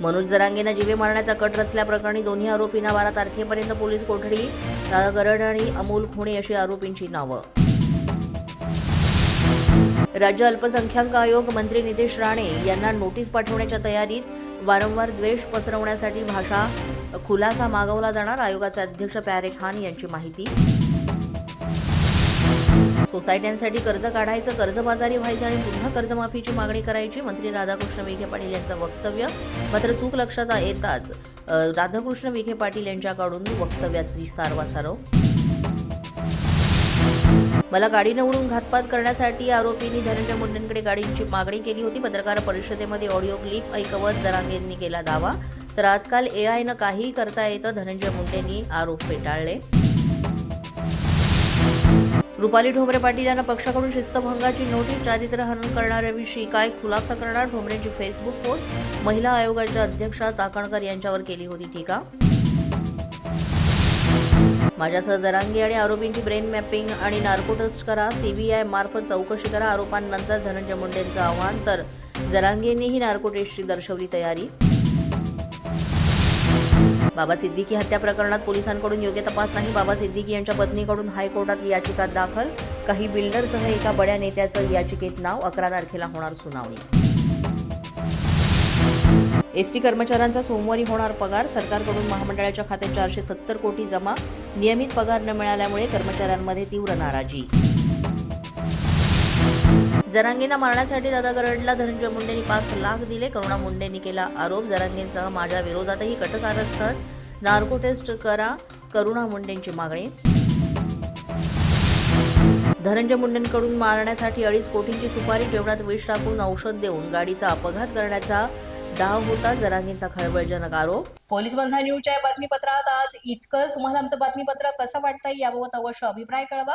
मनोज जरांगेनं जीवे मारण्याचा कट रचल्याप्रकरणी दोन्ही आरोपींना बारा तारखेपर्यंत पोलीस कोठडी गरड आणि अमोल खुणे अशी आरोपींची नावं. राज्य अल्पसंख्याक आयोग मंत्री नितेश राणे यांना नोटीस पाठवण्याच्या तयारीत वारंवार द्वेष पसरवण्यासाठी भाषा खुलासा मागवला जाणार आयोगाचे अध्यक्ष प्यारे खान यांची माहिती. सोसायट्यांसाठी कर्ज काढायचं कर्जबाजारी व्हायचं आणि पुन्हा कर्जमाफीची मागणी करायची मंत्री राधाकृष्ण विखे पाटील यांचं वक्तव्य. मात्र चूक लक्षात येताच राधाकृष्ण विखे पाटील यांच्याकडून वक्तव्याची सारवासारव. मला गाडी उडून घातपात करण्यासाठी आरोपींनी धनंजय मुंडेंकडे गाडींची मागणी केली होती. पत्रकार परिषदेमध्ये ऑडिओ क्लिप ऐकवत जरांगेंनी केला दावा. तर आजकाल एआयनं काहीही करता येतं धनंजय मुंडेंनी आरोप फेटाळले. रुपाली ठोंबरे पाटील यांना पक्षाकडून शिस्तभंगाची नोटीस चारित्र्यहनन करणाऱ्याविषयी काय खुलासा करणार? ठोंबरेंची फेसबुक पोस्ट महिला आयोगाच्या अध्यक्षा चाकणकर यांच्यावर केली होती टीका. माझ्यासह जरांगी आणि आरोपींची ब्रेन मॅपिंग आणि नार्को टेस्ट करा सीबीआय मार्फत चौकशी करा आरोपांनंतर धनंजय मुंडेंचं आव्हान तर जरांगेंनीही नार्को टेस्टची दर्शवली तयारी. बाबा सिद्दीकी हत्या प्रकरणात पोलिसांकडून योग्य तपास नाही. बाबा सिद्दीकी यांच्या पत्नीकडून हायकोर्टात याचिका दाखल. काही बिल्डरसह एका बड्या नेत्याचं याचिकेत नाव अकरा तारखेला होणार सुनावणी. एसटी कर्मचाऱ्यांचा सोमवारी होणार पगार. सरकारकडून महामंडळाच्या खात्यात चारशे सत्तर कोटी जमा. नियमित पगार न मिळाल्यामुळे कर्मचाऱ्यांमध्ये तीव्र नाराजी. जरांगेंना मारण्यासाठी दादा गरडला धनंजय मुंडेंनी पाच लाख दिले. करुणा मुंडेंनी केला आरोप. जरांगेंसह माझ्या विरोधातही कटकारस्थान नार्को टेस्ट करा. करुणा मुंडेंची मागणी. धनंजय मुंडेंकडून मारण्यासाठी अडीच कोटींची सुपारी जेवणात विष टाकून औषध देऊन गाडीचा अपघात करण्याचा डाव होता जरांगींचा खळबळजनक आरोप. पोलीस बंधा न्यूजच्या बातमीपत्रात आज इतकंच. तुम्हाला आमचं बातमीपत्र कसं वाटतंय याबाबत अवश्य अभिप्राय कळवा.